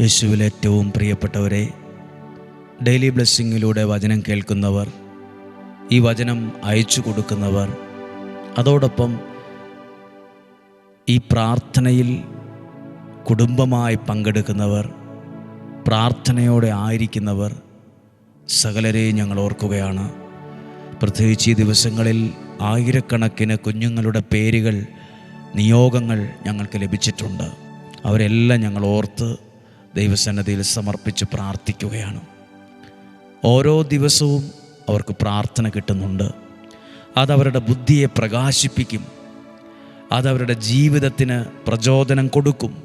യേശുവിൽ ഏറ്റവും പ്രിയപ്പെട്ടവരെ ഡെയിലി ബ്ലെസ്സിങ്ങിലൂടെ വചനം കേൾക്കുന്നവർ ഈ വചനം അയച്ചു കൊടുക്കുന്നവർ അതോടൊപ്പം ഈ പ്രാർത്ഥനയിൽ കുടുംബമായി പങ്കെടുക്കുന്നവർ പ്രാർത്ഥനയോടെ ആയിരിക്കുന്നവർ സകലരെയും ഞങ്ങൾ ഓർക്കുകയാണ്. പ്രത്യേകിച്ച് ഈ ദിവസങ്ങളിൽ ആയിരക്കണക്കിന് കുഞ്ഞുങ്ങളുടെ പേരുകൾ നിയോഗങ്ങൾ ഞങ്ങൾക്ക് ലഭിച്ചിട്ടുണ്ട്. അവരെല്ലാം ഞങ്ങൾ ഓർത്ത് ദൈവസന്നദ്ധിയിൽ സമർപ്പിച്ച് പ്രാർത്ഥിക്കുകയാണ്. ഓരോ ദിവസവും അവർക്ക് പ്രാർത്ഥന കിട്ടുന്നുണ്ട്. അതവരുടെ ബുദ്ധിയെ പ്രകാശിപ്പിക്കും. അതവരുടെ ജീവിതത്തിന് പ്രചോദനം കൊടുക്കും.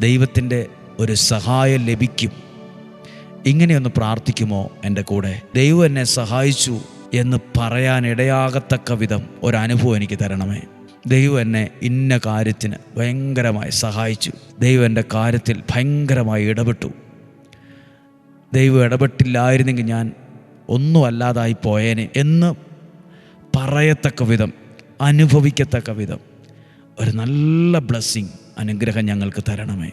ദൈവത്തിന്റെ ഒരു സഹായം ലഭിക്കും. ഇങ്ങനെയൊന്ന് പ്രാർത്ഥിക്കുമോ എന്റെ കൂടെ? ദൈവം എന്നെ സഹായിച്ചു എന്ന് പറയാൻ ഇടയാകത്തക്ക വിധം ഒരനുഭവം എനിക്ക് തരണമേ. ദൈവം എന്നെ ഇന്ന കാര്യത്തിന് ഭയങ്കരമായി സഹായിച്ചു. ദൈവം എന്റെ കാര്യത്തിൽ ഭയങ്കരമായി ഇടപെട്ടു. ദൈവം ഇടപെട്ടില്ലായിരുന്നെങ്കിൽ ഞാൻ ഒന്നും അല്ലാതായി പോയേനെ എന്ന് പറയത്തക്ക വിധം അനുഭവിക്കത്തക്ക വിധം ഒരു നല്ല ബ്ലെസ്സിങ് അനുഗ്രഹം ഞങ്ങൾക്ക് തരണമേ.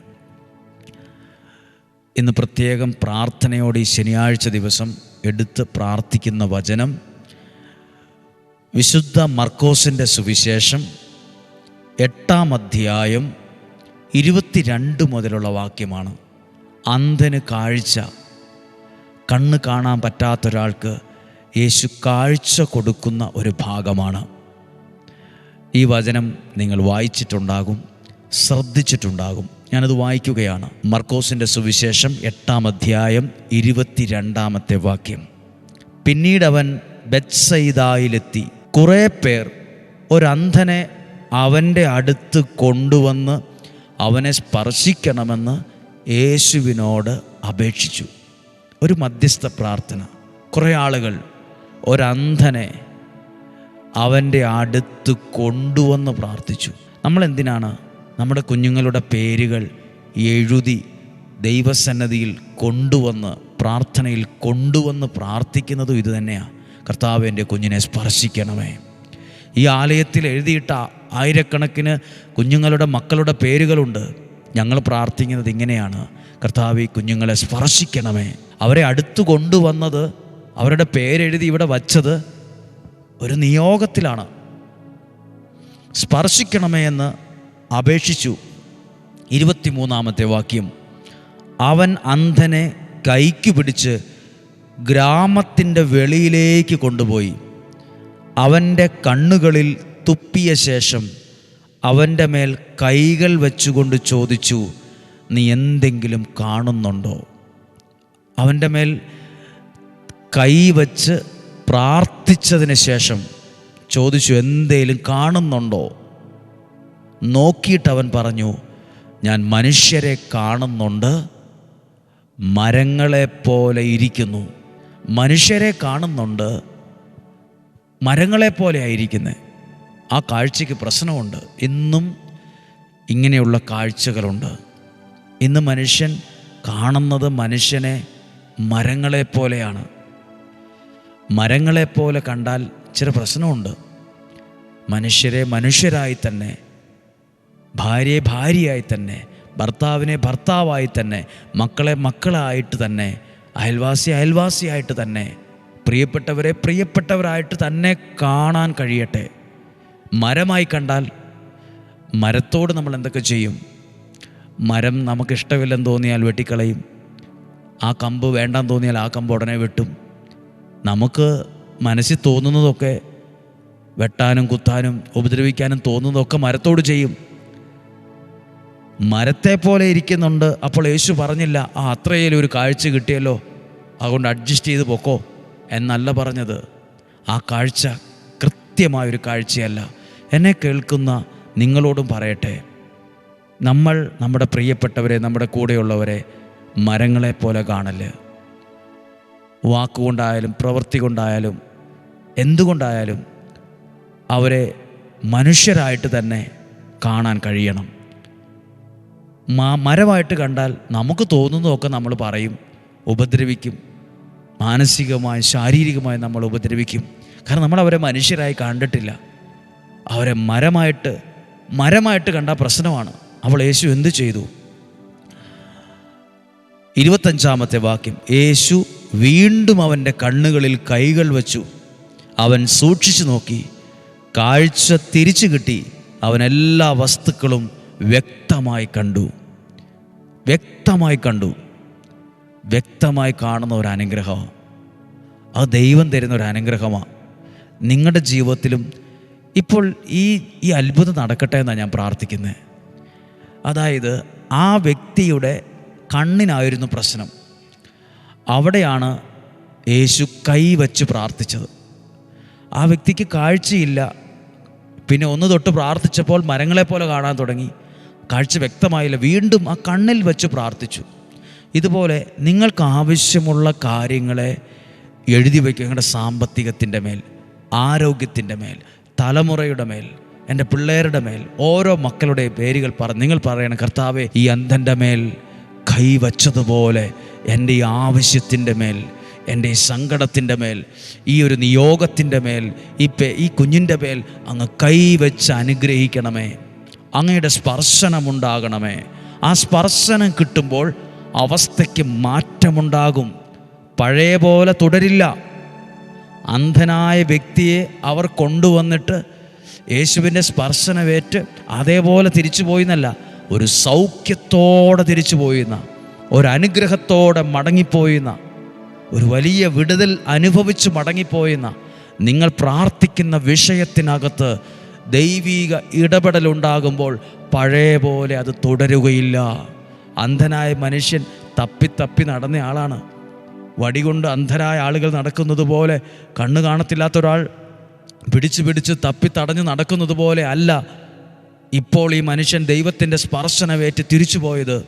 ഇന്ന് പ്രത്യേകം പ്രാർത്ഥനയോടെ ഈ ശനിയാഴ്ച ദിവസം എടുത്ത് പ്രാർത്ഥിക്കുന്ന വചനം വിശുദ്ധ മർക്കോസിന്റെ സുവിശേഷം എട്ടാം അധ്യായം ഇരുപത്തിരണ്ട് മുതലുള്ള വാക്യമാണ്. അന്ധന് കാഴ്ച. കണ്ണ് കാണാൻ പറ്റാത്തൊരാൾക്ക് യേശു കാഴ്ച കൊടുക്കുന്ന ഒരു ഭാഗമാണ്. ഈ വചനം നിങ്ങൾ വായിച്ചിട്ടുണ്ടാകും ശ്രദ്ധിച്ചിട്ടുണ്ടാകും. ഞാനത് വായിക്കുകയാണ്. മർക്കോസിന്റെ സുവിശേഷം എട്ടാം അധ്യായം ഇരുപത്തിരണ്ടാമത്തെ വാക്യം. പിന്നീട് അവൻ ബെത്സൈദായിലെത്തി കുറേ പേർ ഒരന്ധനെ അവന്റെ അടുത്ത് കൊണ്ടുവന്ന് അവനെ സ്പർശിക്കണമെന്ന് യേശുവിനോട് അപേക്ഷിച്ചു. ഒരു മധ്യസ്ഥ പ്രാർത്ഥന. കുറേ ആളുകൾ ഒരന്ധനെ അവന്റെ അടുത്ത് കൊണ്ടുവന്ന് പ്രാർത്ഥിച്ചു. നമ്മൾ എന്തിനാണ് നമ്മുടെ കുഞ്ഞുങ്ങളുടെ പേരുകൾ എഴുതി ദൈവസന്നദ്ധിയിൽ കൊണ്ടുവന്ന് പ്രാർത്ഥനയിൽ കൊണ്ടുവന്ന് പ്രാർത്ഥിക്കുന്നതും ഇതുതന്നെയാണ് കർത്താവ് എന്റെ കുഞ്ഞിനെ സ്പർശിക്കണമേ. ഈ ആലയത്തിൽ എഴുതിയിട്ട ആയിരക്കണക്കിന് കുഞ്ഞുങ്ങളുടെ മക്കളുടെ പേരുകളുണ്ട്. ഞങ്ങൾ പ്രാർത്ഥിക്കുന്നത് ഇങ്ങനെയാണ്. കർത്താവ് ഈ കുഞ്ഞുങ്ങളെ സ്പർശിക്കണമേ. അവരെ അടുത്ത് കൊണ്ടുവന്നത് അവരുടെ പേരെഴുതി ഇവിടെ വച്ചത് ഒരു നിയോഗത്തിലാണ്. സ്പർശിക്കണമേ എന്ന് അപേക്ഷിച്ചു. ഇരുപത്തിമൂന്നാമത്തെ വാക്യം. അവൻ അന്ധനെ കൈക്ക് പിടിച്ച് ഗ്രാമത്തിന്റെ വെളിയിലേക്ക് കൊണ്ടുപോയി. അവന്റെ കണ്ണുകളിൽ തുപ്പിയ ശേഷം അവന്റെ മേൽ കൈകൾ വെച്ചുകൊണ്ട് ചോദിച്ചു നീ എന്തെങ്കിലും കാണുന്നുണ്ടോ? അവന്റെ മേൽ കൈ വച്ച് പ്രാർത്ഥിച്ചതിന് ശേഷം ചോദിച്ചു എന്തേലും കാണുന്നുണ്ടോ? നോക്കിയിട്ട് അവൻ പറഞ്ഞു ഞാൻ മനുഷ്യരെ കാണുന്നുണ്ട് മരങ്ങളെ പോലെ ഇരിക്കുന്നു. മനുഷ്യരെ കാണുന്നുണ്ട് മരങ്ങളെ പോലെ ആയിരിക്കുന്നത് ആ കാഴ്ചയ്ക്ക് പ്രശ്നമുണ്ട്. ഇന്നും ഇങ്ങനെയുള്ള കാഴ്ചകളുണ്ട്. ഇന്ന് മനുഷ്യൻ കാണുന്നത് മനുഷ്യനെ മരങ്ങളെപ്പോലെയാണ് മരങ്ങളെപ്പോലെ കണ്ടാൽ ചില പ്രശ്നമുണ്ട്. മനുഷ്യരെ മനുഷ്യരായി തന്നെ ഭാര്യയെ ഭാര്യയായി തന്നെ ഭർത്താവിനെ ഭർത്താവായി തന്നെ മക്കളെ മക്കളായിട്ട് തന്നെ അയൽവാസി അയൽവാസിയായിട്ട് തന്നെ പ്രിയപ്പെട്ടവരെ പ്രിയപ്പെട്ടവരായിട്ട് തന്നെ കാണാൻ കഴിയട്ടെ. മരമായി കണ്ടാൽ മരത്തോട് നമ്മൾ എന്തൊക്കെ ചെയ്യും? മരം നമുക്കിഷ്ടമില്ലെന്ന് തോന്നിയാൽ വെട്ടിക്കളയും. ആ കമ്പ് വേണ്ടാന്ന് തോന്നിയാൽ ആ കമ്പ് ഉടനെ വെട്ടും. നമുക്ക് മനസ്സിൽ തോന്നുന്നതൊക്കെ വെട്ടാനും കുത്താനും ഉപദ്രവിക്കാനും തോന്നുന്നതൊക്കെ മരത്തോട് ചെയ്യും. മരത്തെ പോലെ ഇരിക്കുന്നുണ്ട്. അപ്പോൾ യേശു പറഞ്ഞില്ല ആ അത്രയേലും ഒരു കാഴ്ച കിട്ടിയല്ലോ. അതുകൊണ്ട് അഡ്ജസ്റ്റ് ചെയ്ത് പൊക്കോ. എന്നല്ല പറഞ്ഞത്. ആ കാഴ്ച കൃത്യമായൊരു കാഴ്ചയല്ല. എന്നെ കേൾക്കുന്ന നിങ്ങളോടും പറയട്ടെ. നമ്മൾ നമ്മുടെ പ്രിയപ്പെട്ടവരെ നമ്മുടെ കൂടെയുള്ളവരെ മരങ്ങളെ പോലെ കാണൽ. വാക്കുകൊണ്ടായാലും പ്രവൃത്തി കൊണ്ടായാലും എന്തുകൊണ്ടായാലും അവരെ മനുഷ്യരായിട്ട് തന്നെ കാണാൻ കഴിയണം. മാ മരമായിട്ട് കണ്ടാൽ നമുക്ക് തോന്നുന്നതൊക്കെ നമ്മൾ പറയും ഉപദ്രവിക്കും. മാനസികമായി ശാരീരികമായി നമ്മൾ ഉപദ്രവിക്കും. കാരണം നമ്മൾ അവരെ മനുഷ്യരായി കണ്ടിട്ടില്ല. അവരെ മരമായിട്ട് മരമായിട്ട് കണ്ട പ്രശ്നമാണ്. അവൾ യേശു എന്ത് ചെയ്തു? ഇരുപത്തഞ്ചാമത്തെ വാക്യം. യേശു വീണ്ടും അവന്റെ കണ്ണുകളിൽ കൈകൾ വച്ചു. അവൻ സൂക്ഷിച്ചു നോക്കി. കാഴ്ച തിരിച്ചു കിട്ടി. അവൻ എല്ലാ വസ്തുക്കളും വ്യക്തമായി കണ്ടു. വ്യക്തമായി കണ്ടു. വ്യക്തമായി കാണുന്ന ഒരു അനുഗ്രഹമാണ് അത് ദൈവം തരുന്ന ഒരു അനുഗ്രഹമാണ് നിങ്ങളുടെ ജീവിതത്തിലും ഇപ്പോൾ ഈ ഈ അത്ഭുതം നടക്കട്ടെ എന്നാണ് ഞാൻ പ്രാർത്ഥിക്കുന്നത് അതായത് ആ വ്യക്തിയുടെ കണ്ണിനായിരുന്നു പ്രശ്നം. അവിടെയാണ് യേശു കൈവച്ച് പ്രാർത്ഥിച്ചത്. ആ വ്യക്തിക്ക് കാഴ്ചയില്ല. പിന്നെ ഒന്ന് തൊട്ട് പ്രാർത്ഥിച്ചപ്പോൾ മരങ്ങളെ പോലെ കാണാൻ തുടങ്ങി. കാഴ്ച വ്യക്തമായില്ല. വീണ്ടും ആ കണ്ണിൽ വെച്ച് പ്രാർത്ഥിച്ചു. ഇതുപോലെ നിങ്ങൾക്ക് ആവശ്യമുള്ള കാര്യങ്ങളെ എഴുതി വയ്ക്കുക. നിങ്ങളുടെ സാമ്പത്തികത്തിന്റെ മേൽ ആരോഗ്യത്തിന്റെ മേൽ തലമുറയുടെ മേൽ എന്റെ പിള്ളേരുടെ മേൽ ഓരോ മക്കളുടെ പേരുകൾ പറ നിങ്ങൾ പറയണം കർത്താവെ ഈ അന്ധന്റെ മേൽ കൈവച്ചതുപോലെ എന്റെ ഈ ആവശ്യത്തിന്റെ മേൽ എന്റെ ഈ സങ്കടത്തിന്റെ മേൽ ഈ ഒരു നിയോഗത്തിന്റെ മേൽ ഈ പേ ഈ കുഞ്ഞിന്റെ മേൽ അങ്ങ് കൈവച്ച് അനുഗ്രഹിക്കണമേ. അങ്ങയുടെ സ്പർശനമുണ്ടാകണമേ. ആ സ്പർശനം കിട്ടുമ്പോൾ അവസ്ഥയ്ക്ക് മാറ്റമുണ്ടാകും. പഴയ പോലെ തുടരില്ല. അന്ധനായ വ്യക്തിയെ അവർ കൊണ്ടുവന്നിട്ട് യേശുവിന്റെ സ്പർശനമേറ്റ് അതേപോലെ തിരിച്ചു പോയിന്നല്ല ഒരു സൗഖ്യത്തോടെ തിരിച്ചു പോയിന്ന ഒരനുഗ്രഹത്തോടെ മടങ്ങിപ്പോയിന്ന ഒരു വലിയ വിടുതൽ അനുഭവിച്ച് മടങ്ങിപ്പോയിന്ന നിങ്ങൾ പ്രാർത്ഥിക്കുന്ന വിഷയത്തിനകത്ത് ദൈവീക ഇടപെടലുണ്ടാകുമ്പോൾ പഴയ പോലെ അത് തുടരുകയില്ല. അന്ധനായ മനുഷ്യൻ തപ്പി തപ്പി നടന്ന ആളാണ് വടികൊണ്ട് അന്ധരായ ആളുകൾ നടക്കുന്നത് പോലെ കണ്ണു കാണത്തില്ലാത്ത ഒരാൾ പിടിച്ചു പിടിച്ച് തപ്പി തടഞ്ഞു നടക്കുന്നത് പോലെ അല്ല ഇപ്പോൾ ഈ മനുഷ്യൻ ദൈവത്തിന്റെ സ്പർശനമേറ്റ് തിരിച്ചുപോയത്.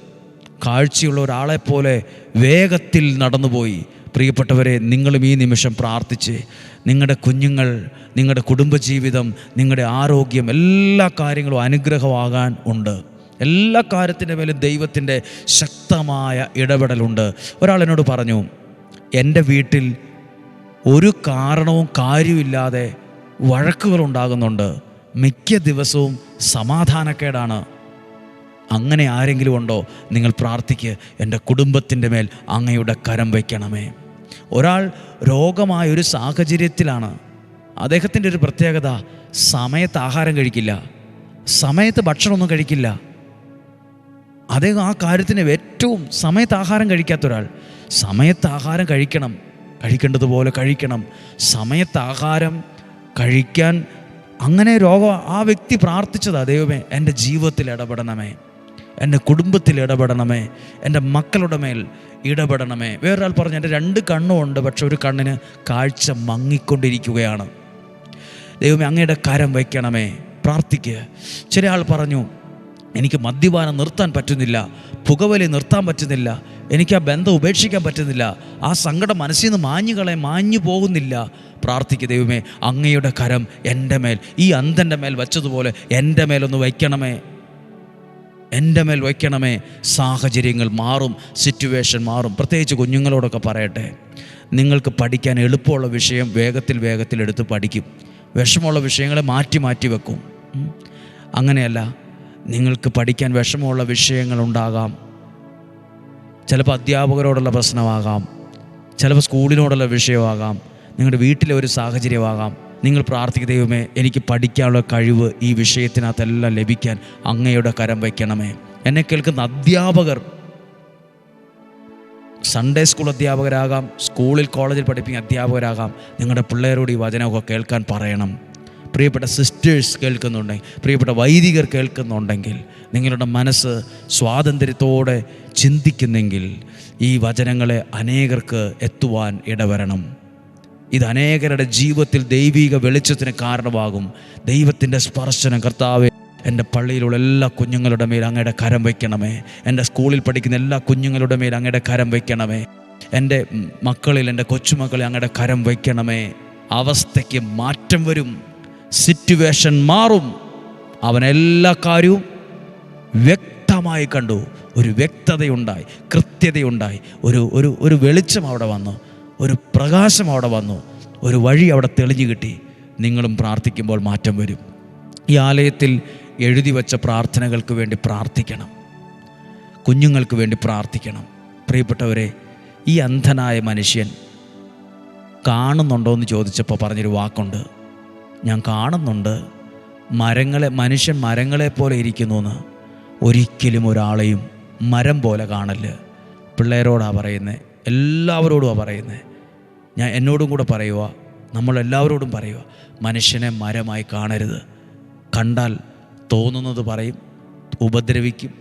കാഴ്ചയുള്ള ഒരാളെപ്പോലെ വേഗത്തിൽ നടന്നുപോയി. പ്രിയപ്പെട്ടവരെ നിങ്ങളും ഈ നിമിഷം പ്രാർത്ഥിച്ച് നിങ്ങളുടെ കുഞ്ഞുങ്ങൾ നിങ്ങളുടെ കുടുംബജീവിതം നിങ്ങളുടെ ആരോഗ്യം എല്ലാ കാര്യങ്ങളും അനുഗ്രഹമാകാൻ ഉണ്ട്. എല്ലാ കാര്യത്തിന്റെ മേലും ദൈവത്തിന്റെ ശക്തമായ ഇടപെടലുണ്ട്. ഒരാൾ എന്നോട് പറഞ്ഞു എന്റെ വീട്ടിൽ ഒരു കാരണവും കാര്യമില്ലാതെ വഴക്കുകൾ ഉണ്ടാകുന്നുണ്ട് മിക്ക ദിവസവും സമാധാനക്കേടാണ്. അങ്ങനെ ആരെങ്കിലും ഉണ്ടോ? നിങ്ങൾ പ്രാർത്ഥിക്ക് എന്റെ കുടുംബത്തിന്റെ മേൽ അങ്ങയുടെ കരം വയ്ക്കണമേ. ഒരാൾ രോഗമായ ഒരു സാഹചര്യത്തിലാണ്. അദ്ദേഹത്തിന്റെ ഒരു പ്രത്യേകത സമയത്ത് ആഹാരം കഴിക്കില്ല. സമയത്ത് ഭക്ഷണമൊന്നും കഴിക്കില്ല. അദ്ദേഹം ആ കാര്യത്തിന് ഏറ്റവും സമയത്ത് ആഹാരം കഴിക്കാത്ത ഒരാൾ സമയത്ത് ആഹാരം കഴിക്കണം. കഴിക്കേണ്ടതുപോലെ കഴിക്കണം. സമയത്ത് ആഹാരം കഴിക്കാൻ അങ്ങനെ രോഗം ആ വ്യക്തി പ്രാർത്ഥിച്ചതാ ദൈവമേ എന്റെ ജീവിതത്തിൽ ഇടപെടണമേ. എന്റെ കുടുംബത്തിൽ ഇടപെടണമേ. എന്റെ മക്കളുടെ മേൽ ഇടപെടണമേ. വേറൊരാൾ പറഞ്ഞു എന്റെ രണ്ട് കണ്ണുമുണ്ട് പക്ഷെ ഒരു കണ്ണിന് കാഴ്ച മങ്ങിക്കൊണ്ടിരിക്കുകയാണ്. ദൈവമേ അങ്ങയുടെ കരം വയ്ക്കണമേ. പ്രാർത്ഥിക്കുക ചില ആൾ പറഞ്ഞു എനിക്ക് മദ്യപാനം നിർത്താൻ പറ്റുന്നില്ല. പുകവലി നിർത്താൻ പറ്റുന്നില്ല. എനിക്ക് ആ ബന്ധം ഉപേക്ഷിക്കാൻ പറ്റുന്നില്ല. ആ സങ്കടം മനസ്സിൽ നിന്ന് മാഞ്ഞു കളയാൻ മാഞ്ഞു പോകുന്നില്ല. പ്രാർത്ഥിക്കുക ദൈവമേ അങ്ങയുടെ കരം എന്റെ മേൽ ഈ അന്ധന്റെ മേൽ വച്ചതുപോലെ എന്റെ മേലൊന്ന് വയ്ക്കണമേ. എന്റെ മേൽ വയ്ക്കണമേ. സാഹചര്യങ്ങൾ മാറും സിറ്റുവേഷൻ മാറും. പ്രത്യേകിച്ച് കുഞ്ഞുങ്ങളോടൊക്കെ പറയട്ടെ. നിങ്ങൾക്ക് പഠിക്കാൻ എളുപ്പമുള്ള വിഷയം വേഗത്തിൽ വേഗത്തിൽ എടുത്ത് പഠിക്കും. വിഷമമുള്ള വിഷയങ്ങളെ മാറ്റി മാറ്റി വെക്കും. അങ്ങനെയല്ല. നിങ്ങൾക്ക് പഠിക്കാൻ വിഷമമുള്ള വിഷയങ്ങളുണ്ടാകാം. ചിലപ്പോൾ അധ്യാപകരോടുള്ള പ്രശ്നമാകാം. ചിലപ്പോൾ സ്കൂളിനോടുള്ള വിഷയമാകാം. നിങ്ങളുടെ വീട്ടിലെ ഒരു സാഹചര്യമാകാം. നിങ്ങൾ പ്രാർത്ഥിക്കുക ദൈവമേ എനിക്ക് പഠിക്കാനുള്ള കഴിവ് ഈ വിഷയത്തിനകത്തെല്ലാം ലഭിക്കാൻ അങ്ങയുടെ കരം വയ്ക്കണമേ. എന്നെ കേൾക്കുന്ന അധ്യാപകർ സൺഡേ സ്കൂൾ അധ്യാപകരാകാം സ്കൂളിൽ കോളേജിൽ പഠിപ്പിക്കുന്ന അധ്യാപകരാകാം. നിങ്ങളുടെ പിള്ളേരോട് ഈ വചനമൊക്കെ കേൾക്കാൻ പറയണം. പ്രിയപ്പെട്ട സിസ്റ്റേഴ്സ് കേൾക്കുന്നുണ്ടെങ്കിൽ പ്രിയപ്പെട്ട വൈദികർ കേൾക്കുന്നുണ്ടെങ്കിൽ നിങ്ങളുടെ മനസ്സ് സ്വാതന്ത്ര്യത്തോടെ ചിന്തിക്കുന്നെങ്കിൽ ഈ വചനങ്ങളെ അനേകർക്ക് എത്തുവാൻ ഇടവരണം. ഇത് അനേകരുടെ ജീവിതത്തിൽ ദൈവിക വെളിച്ചത്തിന് കാരണമാകും. ദൈവത്തിന്റെ സ്പർശനം കർത്താവ് എന്റെ പള്ളിയിലുള്ള എല്ലാ കുഞ്ഞുങ്ങളുടെ മേൽ അങ്ങയുടെ കരം വയ്ക്കണമേ. എന്റെ സ്കൂളിൽ പഠിക്കുന്ന എല്ലാ കുഞ്ഞുങ്ങളുടെ മേൽ അങ്ങയുടെ കരം വയ്ക്കണമേ. എന്റെ മക്കളിൽ എന്റെ കൊച്ചുമക്കളെ അങ്ങയുടെ കരം വയ്ക്കണമേ. അവസ്ഥയ്ക്ക് മാറ്റം വരും. സിറ്റുവേഷൻ മാറും. അവൻ എല്ലാ കാര്യവും വ്യക്തമായി കണ്ടു. ഒരു വ്യക്തതയുണ്ടായി കൃത്യതയുണ്ടായി. ഒരു ഒരു ഒരു വെളിച്ചം അവിടെ വന്നു. ഒരു പ്രകാശം അവിടെ വന്നു. ഒരു വഴി അവിടെ തെളിഞ്ഞു കിട്ടി. നിങ്ങളും പ്രാർത്ഥിക്കുമ്പോൾ മാറ്റം വരും. ഈ ആലയത്തിൽ എഴുതി വച്ച പ്രാർത്ഥനകൾക്ക് വേണ്ടി പ്രാർത്ഥിക്കണം. കുഞ്ഞുങ്ങൾക്ക് വേണ്ടി പ്രാർത്ഥിക്കണം. പ്രിയപ്പെട്ടവരെ ഈ അന്ധനായ മനുഷ്യൻ കാണുന്നുണ്ടോ എന്ന് ചോദിച്ചപ്പോൾ പറഞ്ഞൊരു വാക്കുണ്ട്. ഞാൻ കാണുന്നുണ്ട്. മരങ്ങളെ മനുഷ്യൻ മരങ്ങളെ പോലെ ഇരിക്കുന്നു എന്ന് ഒരിക്കലും ഒരാളെയും മരം പോലെ കാണൽ. പിള്ളേരോടാണ് പറയുന്നത് എല്ലാവരോടുമാണ് പറയുന്നത് ഞാൻ എന്നോടും കൂടെ പറയുക നമ്മളെല്ലാവരോടും പറയുക മനുഷ്യനെ മരമായി കാണരുത്. കണ്ടാൽ തോന്നുന്നത് പറയും ഉപദ്രവിക്കും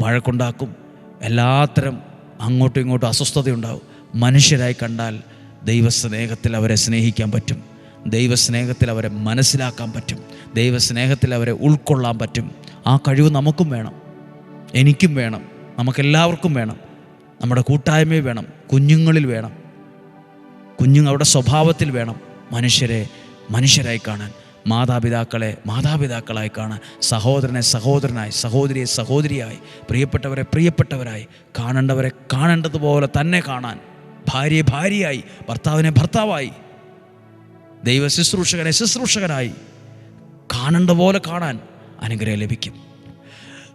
വഴക്കുണ്ടാക്കും എല്ലാത്തരം അങ്ങോട്ടും ഇങ്ങോട്ടും അസ്വസ്ഥതയുണ്ടാവും. മനുഷ്യരായി കണ്ടാൽ ദൈവസ്നേഹത്തിൽ അവരെ സ്നേഹിക്കാൻ പറ്റും. ദൈവസ്നേഹത്തിൽ അവരെ മനസ്സിലാക്കാൻ പറ്റും. ദൈവസ്നേഹത്തിൽ അവരെ ഉൾക്കൊള്ളാൻ പറ്റും. ആ കഴിവ് നമുക്കും വേണം. എനിക്കും വേണം. നമുക്കെല്ലാവർക്കും വേണം. നമ്മുടെ കൂട്ടായ്മയിൽ വേണം. കുഞ്ഞുങ്ങളിൽ വേണം. കുഞ്ഞുങ്ങളുടെ സ്വഭാവത്തിൽ വേണം മനുഷ്യരെ മനുഷ്യരായി കാണാൻ. മാതാപിതാക്കളെ മാതാപിതാക്കളായി കാണാൻ. സഹോദരനെ സഹോദരനായി സഹോദരിയെ സഹോദരിയായി പ്രിയപ്പെട്ടവരെ പ്രിയപ്പെട്ടവരായി കാണേണ്ടവരെ കാണേണ്ടതുപോലെ തന്നെ കാണാൻ. ഭാര്യയെ ഭാര്യയായി ഭർത്താവിനെ ഭർത്താവായി ദൈവ ശുശ്രൂഷകനെ ശുശ്രൂഷകനായി കാണേണ്ട പോലെ കാണാൻ അനുഗ്രഹം ലഭിക്കും.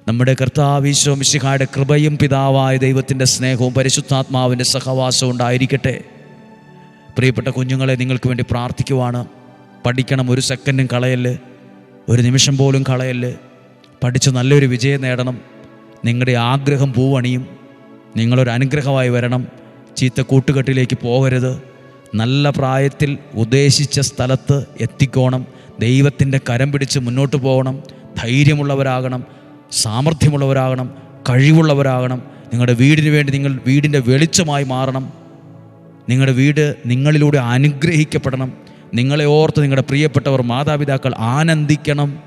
നമ്മുടെ കർത്താവീശോ മിശിഹായുടെ കൃപയും പിതാവായ ദൈവത്തിന്റെ സ്നേഹവും പരിശുദ്ധാത്മാവിന്റെ സഹവാസവും ഉണ്ടായിരിക്കട്ടെ. പ്രിയപ്പെട്ട കുഞ്ഞുങ്ങളെ നിങ്ങൾക്ക് വേണ്ടി പ്രാർത്ഥിക്കുവാണ്. പഠിക്കണം ഒരു സെക്കൻഡും കളയൽ ഒരു നിമിഷം പോലും കളയൽ പഠിച്ച് നല്ലൊരു വിജയം നേടണം. നിങ്ങളുടെ ആഗ്രഹം പൂവണിയും. നിങ്ങളൊരു അനുഗ്രഹമായി വരണം. ചീത്ത കൂട്ടുകെട്ടിലേക്ക് പോകരുത്. നല്ല പ്രായത്തിൽ ഉദ്ദേശിച്ച സ്ഥലത്ത് എത്തിക്കോണം. ദൈവത്തിന്റെ കരം പിടിച്ച് മുന്നോട്ട് പോകണം. ധൈര്യമുള്ളവരാകണം. സാമർഥ്യമുള്ളവരാകണം. കഴിവുള്ളവരാകണം. നിങ്ങളുടെ വീടിന് വേണ്ടി നിങ്ങൾ വീടിന്റെ വെളിച്ചമായി മാറണം. നിങ്ങളുടെ വീട് നിങ്ങളിലൂടെ അനുഗ്രഹിക്കപ്പെടണം. നിങ്ങളെ ഓർത്ത് നിങ്ങളുടെ പ്രിയപ്പെട്ടവർ മാതാപിതാക്കൾ ആനന്ദിക്കണം.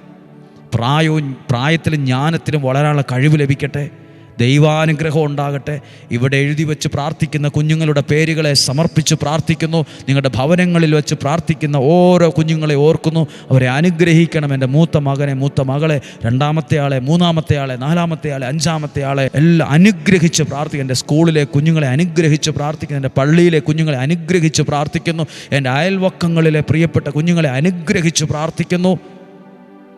പ്രായവും പ്രായത്തിലും ജ്ഞാനത്തിലും വളരാനുള്ള കഴിവ് ലഭിക്കട്ടെ. ദൈവാനുഗ്രഹം ഉണ്ടാകട്ടെ. ഇവിടെ എഴുതി വെച്ച് പ്രാർത്ഥിക്കുന്ന കുഞ്ഞുങ്ങളുടെ പേരുകളെ സമർപ്പിച്ച് പ്രാർത്ഥിക്കുന്നു. നിങ്ങളുടെ ഭവനങ്ങളിൽ വെച്ച് പ്രാർത്ഥിക്കുന്ന ഓരോ കുഞ്ഞുങ്ങളെ ഓർക്കുന്നു. അവരെ അനുഗ്രഹിക്കണം. എന്റെ മൂത്ത മകനെ മൂത്ത മകളെ രണ്ടാമത്തെ ആളെ മൂന്നാമത്തെ ആളെ നാലാമത്തെ ആളെ അഞ്ചാമത്തെ ആളെ എല്ലാം അനുഗ്രഹിച്ച് പ്രാർത്ഥിക്കുന്നു എന്റെ സ്കൂളിലെ കുഞ്ഞുങ്ങളെ അനുഗ്രഹിച്ച് പ്രാർത്ഥിക്കുന്നു. എന്റെ പള്ളിയിലെ കുഞ്ഞുങ്ങളെ അനുഗ്രഹിച്ച് പ്രാർത്ഥിക്കുന്നു. എന്റെ അയൽവക്കങ്ങളിലെ പ്രിയപ്പെട്ട കുഞ്ഞുങ്ങളെ അനുഗ്രഹിച്ച് പ്രാർത്ഥിക്കുന്നു.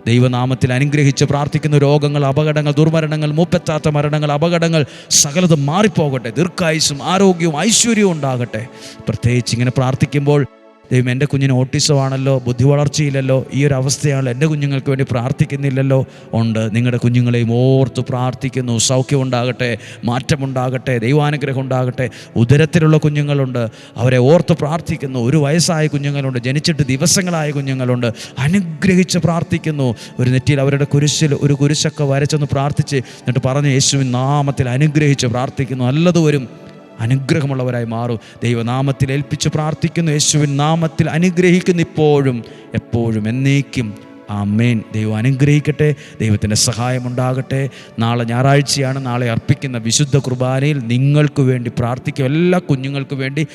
ദൈവനാമത്തിൽ അനുഗ്രഹിച്ച് പ്രാർത്ഥിക്കുന്ന രോഗങ്ങൾ അപകടങ്ങൾ ദുർമരണങ്ങൾ മൂപ്പെത്താത്ത മരണങ്ങൾ അപകടങ്ങൾ സകലതും മാറിപ്പോകട്ടെ. ദീർഘായുസും ആരോഗ്യവും ഐശ്വര്യവും ഉണ്ടാകട്ടെ. പ്രത്യേകിച്ച് ഇങ്ങനെ പ്രാർത്ഥിക്കുമ്പോൾ ദൈവം എന്റെ കുഞ്ഞിന് ഓട്ടിസമാണല്ലോ ബുദ്ധി വളർച്ചയില്ലല്ലോ ഈ ഒരു അവസ്ഥയാണല്ലോ എന്റെ കുഞ്ഞുങ്ങൾക്ക് വേണ്ടി പ്രാർത്ഥിക്കുന്നില്ലല്ലോ. ഉണ്ട് നിങ്ങളുടെ കുഞ്ഞുങ്ങളെയും ഓർത്ത് പ്രാർത്ഥിക്കുന്നു. സൗഖ്യമുണ്ടാകട്ടെ മാറ്റമുണ്ടാകട്ടെ ദൈവാനുഗ്രഹം ഉണ്ടാകട്ടെ. ഉദരത്തിലുള്ള കുഞ്ഞുങ്ങളുണ്ട് അവരെ ഓർത്ത് പ്രാർത്ഥിക്കുന്നു. ഒരു വയസ്സായ കുഞ്ഞുങ്ങളുണ്ട് ജനിച്ചിട്ട് ദിവസങ്ങളായ കുഞ്ഞുങ്ങളുണ്ട്. അനുഗ്രഹിച്ച് പ്രാർത്ഥിക്കുന്നു. ഒരു നെറ്റിയിൽ അവരുടെ കുരിശിൽ ഒരു കുരിശൊക്കെ വരച്ചൊന്ന് പ്രാർത്ഥിച്ച് എന്നിട്ട് പറഞ്ഞ് യേശുവിൻ നാമത്തിൽ അനുഗ്രഹിച്ച് പ്രാർത്ഥിക്കുന്നു. നല്ലത് വരും. അനുഗ്രഹമുള്ളവരായി മാറും. ദൈവനാമത്തിൽ ഏൽപ്പിച്ച് പ്രാർത്ഥിക്കുന്നു. യേശുവിൻ നാമത്തിൽ അനുഗ്രഹിക്കുന്നു. ഇപ്പോഴും എപ്പോഴും എന്നേക്കും. ആമേൻ. ദൈവം അനുഗ്രഹിക്കട്ടെ. ദൈവത്തിന്റെ സഹായമുണ്ടാകട്ടെ നാളെ ഞായറാഴ്ചയാണ്. നാളെ അർപ്പിക്കുന്ന വിശുദ്ധ കുർബാനയിൽ നിങ്ങൾക്ക് വേണ്ടി പ്രാർത്ഥിക്കും. എല്ലാ കുഞ്ഞുങ്ങൾക്ക് വേണ്ടി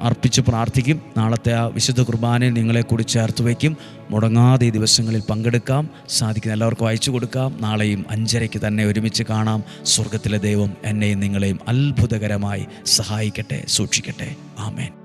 അർപ്പിച്ച് പ്രാർത്ഥിക്കും. നാളത്തെ ആ വിശുദ്ധ കുർബാനയിൽ നിങ്ങളെ കൂടി ചേർത്ത് വയ്ക്കും. മുടങ്ങാതെ ഈ ദിവസങ്ങളിൽ പങ്കെടുക്കാം. സാധിക്കുന്ന എല്ലാവർക്കും അയച്ചു കൊടുക്കാം. നാളെയും അഞ്ചരയ്ക്ക് തന്നെ ഒരുമിച്ച് കാണാം. സ്വർഗത്തിലെ ദൈവം എന്നെയും നിങ്ങളെയും അത്ഭുതകരമായി സഹായിക്കട്ടെ സൂക്ഷിക്കട്ടെ. ആമേൻ.